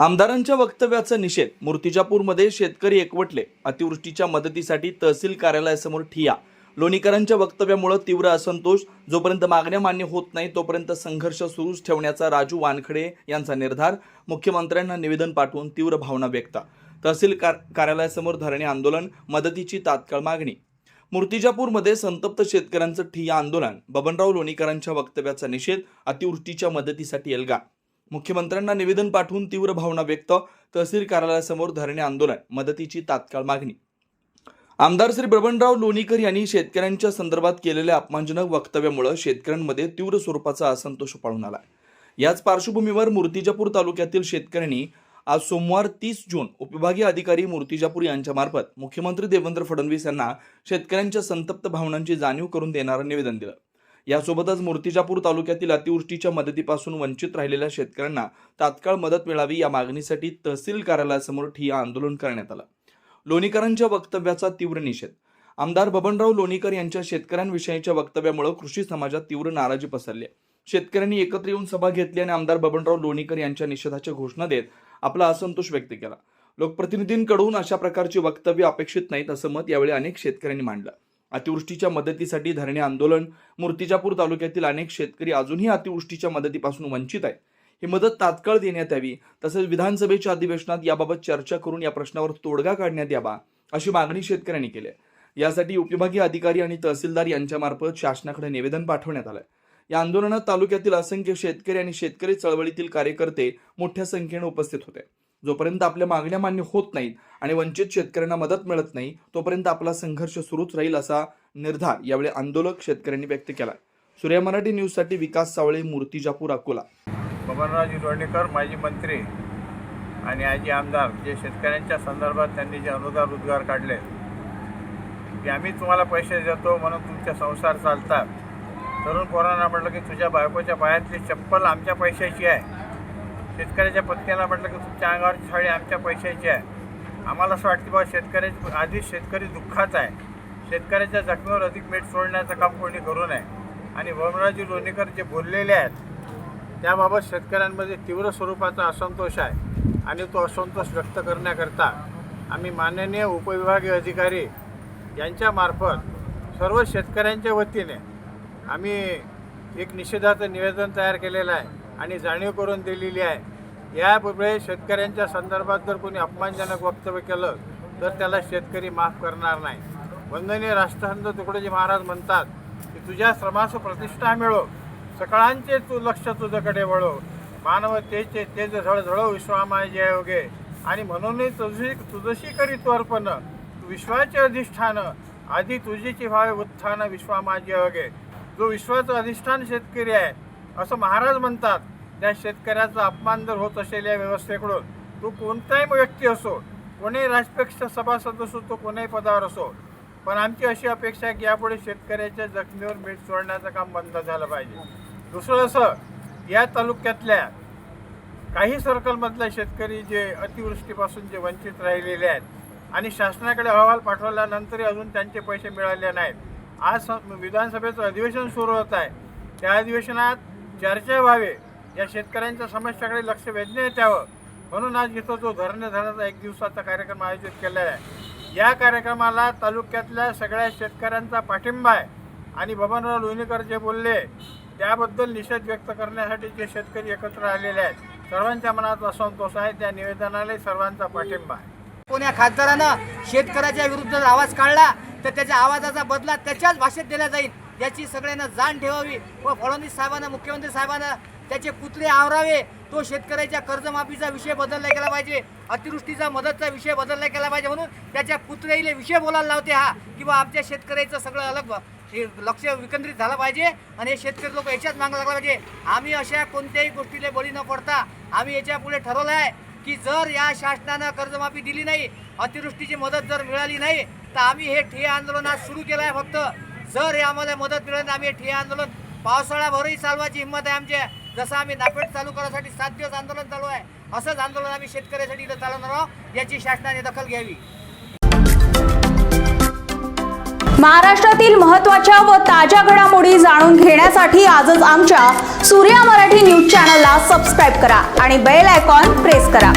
आमदारांच्या वक्तव्याचा निषेध. मूर्तिजापूरमध्ये शेतकरी एकवटले. अतिवृष्टीच्या मदतीसाठी तहसील कार्यालयासमोर ठिया. लोणीकरांच्या वक्तव्यामुळे तीव्र असंतोष. जोपर्यंत मागण्या मान्य होत नाही तोपर्यंत संघर्ष सुरूच ठेवण्याचा राजू वानखडे यांचा निर्धार. मुख्यमंत्र्यांना निवेदन पाठवून तीव्र भावना व्यक्त. तहसील कार कार्यालयासमोर धरणे आंदोलन मदतीची तात्काळ मागणी. मूर्तिजापूरमध्ये संतप्त शेतकऱ्यांचं ठिय्या आंदोलन. बबनराव लोणीकरांच्या वक्तव्याचा निषेध. अतिवृष्टीच्या मदतीसाठी एल्गा. मुख्यमंत्र्यांना निवेदन पाठवून तीव्र भावना व्यक्त तहसील कार्यालयासमोर धरणे आंदोलन मदतीची तात्काळ मागणी. आमदार श्री बबनराव लोणीकर यांनी शेतकऱ्यांच्या संदर्भात केलेल्या अपमानजनक वक्तव्यामुळे शेतकऱ्यांमध्ये तीव्र स्वरूपाचा असंतोष पाळून आला. याच पार्श्वभूमीवर मूर्तिजापूर तालुक्यातील शेतकऱ्यांनी आज सोमवार तीस जून उपविभागीय अधिकारी मूर्तिजापूर यांच्यामार्फत मुख्यमंत्री देवेंद्र फडणवीस यांना शेतकऱ्यांच्या संतप्त भावनांची जाणीव करून देणारं निवेदन दिलं. यासोबतच मूर्तिजापूर तालुक्यातील अतिवृष्टीच्या मदतीपासून वंचित राहिलेल्या शेतकऱ्यांना तात्काळ मदत मिळावी या मागणीसाठी तहसील कार्यालयासमोर ठिय्या आंदोलन करण्यात आलं. लोणीकरांच्या वक्तव्याचा तीव्र निषेध. आमदार बबनराव लोणीकर यांच्या शेतकऱ्यांविषयीच्या वक्तव्यामुळे कृषी समाजात तीव्र नाराजी पसरली आहे. शेतकऱ्यांनी एकत्र येऊन सभा घेतली आणि आमदार बबनराव लोणीकर यांच्या निषेधाच्या घोषणा देत आपला असंतोष व्यक्त केला. लोकप्रतिनिधींकडून अशा प्रकारची वक्तव्य अपेक्षित नाहीत असं मत यावेळी अनेक शेतकऱ्यांनी मांडलं. अतिवृष्टीच्या मदतीसाठी धरणे आंदोलन. मूर्तिजापूर तालुक्यातील अनेक शेतकरी अजूनही अतिवृष्टीच्या मदतीपासून वंचित आहेत. ही मदत तात्काळ देण्यात यावी तसेच विधानसभेच्या अधिवेशनात याबाबत चर्चा करून या प्रश्नावर तोडगा काढण्यात यावा अशी मागणी शेतकऱ्यांनी केली आहे. यासाठी उपविभागीय अधिकारी आणि तहसीलदार यांच्यामार्फत शासनाकडे निवेदन पाठवण्यात आलं या आंदोलनात तालुक्यातील असंख्य शेतकरी आणि शेतकरी चळवळीतील कार्यकर्ते मोठ्या संख्येने उपस्थित होते. जोपर्यंत आपल्या मागण्या मान्य होत नाहीत आणि वंचित शेतकऱ्यांना मदत मिळत नाही तोपर्यंत आपला संघर्ष सुरूच राहील असा निर्धार यावेळी आंदोलक शेतकऱ्यांनी व्यक्त केला सूर्या मराठी न्यूजसाठी विकास सावळे मूर्तिजापूर अकोला. बबनराज लोणीकर माजी मंत्री आणि आजी आमदार जे शेतकऱ्यांच्या संदर्भात त्यांनी जे अनुदान उद्गार काढले की आम्ही तुम्हाला पैसे देतो म्हणून तुमचे संसार चालतात. तरुण पोरांना म्हटलं की तुझ्या बायकोच्या पायातली चप्पल आमच्या पैशाची आहे. शेतकऱ्याच्या पत्नीला म्हटलं की तुमच्या अंगावरची साडी आमच्या पैशाची आहे. आम्हाला असं वाटतं बाबा शेतकऱ्याची आधीच शेतकरी दुःखाचा आहे. शेतकऱ्याच्या जखमेवर अधिक मीठ सोडण्याचं काम कोणी करू नये. आणि वमराजी लोणीकर जे बोललेले आहेत त्याबाबत शेतकऱ्यांमध्ये तीव्र स्वरूपाचा असंतोष आहे आणि तो असंतोष व्यक्त करण्याकरता आम्ही माननीय उपविभागीय अधिकारी यांच्यामार्फत सर्व शेतकऱ्यांच्या वतीने आम्ही एक निषेधाचं निवेदन तयार केलेलं आहे. आणि जाणीव करून दिलेली आहे. यापुढे शेतकऱ्यांच्या संदर्भात जर कोणी अपमानजनक वक्तव्य केलं तर त्याला शेतकरी माफ करणार नाही. वंदनीय राष्ट्रसंत तुकडोजी महाराज म्हणतात की तुझ्या श्रमास प्रतिष्ठा मिळो सकळांचे तू लक्ष तुझ्याकडे वळो मानवतेचे तेज झळझळ विश्वामाय जय योगे आणि म्हणूनही तुझी तुझशी करी तू तू विश्वाचे अधिष्ठान आधी तुझीची व्हावे उत्थान विश्वामाजी योगे जो विश्वाचं अधिष्ठान शेतकरी आहे असं महाराज म्हणतात. त्या शेतकऱ्याचा अपमान जर होत असेल या व्यवस्थेकडून तो कोणताही व्यक्ती असो कोणीही राजपक्ष सभासद असो तो कोणाही पदावर असो पण आमची अशी अपेक्षा आहे की यापुढे शेतकऱ्याच्या जखमीवर मीठ सोडण्याचं काम बंद झालं पाहिजे. दुसरं असं या तालुक्यातल्या काही सर्कलमधल्या शेतकरी जे अतिवृष्टीपासून जे वंचित राहिलेले आहेत आणि शासनाकडे अहवाल पाठवल्यानंतरही अजून त्यांचे पैसे मिळाले नाहीत. आज स- विधानसभेचं अधिवेशन सुरू होत आहे. त्या अधिवेशनात चर्चा व्हावे. या शेतकऱ्यांच्या समस्याकडे लक्ष वेधण्यात यावं म्हणून आज इथं जो धरणे धरणाचा एक दिवसाचा कार्यक्रम आयोजित केला आहे. या कार्यक्रमाला तालुक्यातल्या सगळ्या शेतकऱ्यांचा पाठिंबा आहे. आणि बबनराव लोणीकर जे बोलले त्याबद्दल निषेध व्यक्त करण्यासाठी जे शेतकरी एकत्र आलेले आहेत सर्वांच्या मनात असंतोष आहे. त्या निवेदनाला सर्वांचा पाठिंबा आहे. कोण्या खासदारानं शेतकऱ्याच्या विरुद्ध जर आवाज काढला तर त्याच्या आवाजाचा बदला त्याच्याच भाषेत दिला जाईल याची सगळ्यांना जाण ठेवावी व फडणवीस साहेबांना मुख्यमंत्री साहेबांना त्याचे पुतळे आवरावे. तो शेतकऱ्याच्या कर्जमाफीचा विषय बदलला गेला पाहिजे. अतिवृष्टीचा मदतचा विषय बदलला गेला पाहिजे म्हणून त्याच्या पुतळेले विषय बोलायला लावते हा. किंवा आमच्या शेतकऱ्याचं सगळं अलग हे लक्ष विकेंद्रित झालं पाहिजे. आणि हे शेतकरी लोक याच्याच मागं लागला पाहिजे. आम्ही अशा कोणत्याही गोष्टीला बळी न पडता आम्ही याच्यापुढे ठरवलं आहे की जर या शासनानं कर्जमाफी दिली नाही अतिवृष्टीची मदत जर मिळाली नाही तर आम्ही हे ठिय्या आंदोलन आज सुरू केलं आहे फक्त. जर हे आम्हाला मदत मिळाली तर आम्ही हे ठिय्या आंदोलन पावसाळ्याभरही चालवायची हिंमत आहे आमच्या. जसं आम्ही नापेट चालू करण्यासाठी सात दिवस आंदोलन चालू आहे असंच आंदोलन आम्ही शेतकऱ्यासाठी इथं चालवणार आहोत याची शासनाने दखल घ्यावी. महाराष्ट्रातील महत्त्वाच्या व ताज्या घडामोडी जाणून घेण्यासाठी आजच आमच्या सूर्या मराठी न्यूज चॅनलला सबस्क्राईब करा आणि बेल आयकॉन प्रेस करा.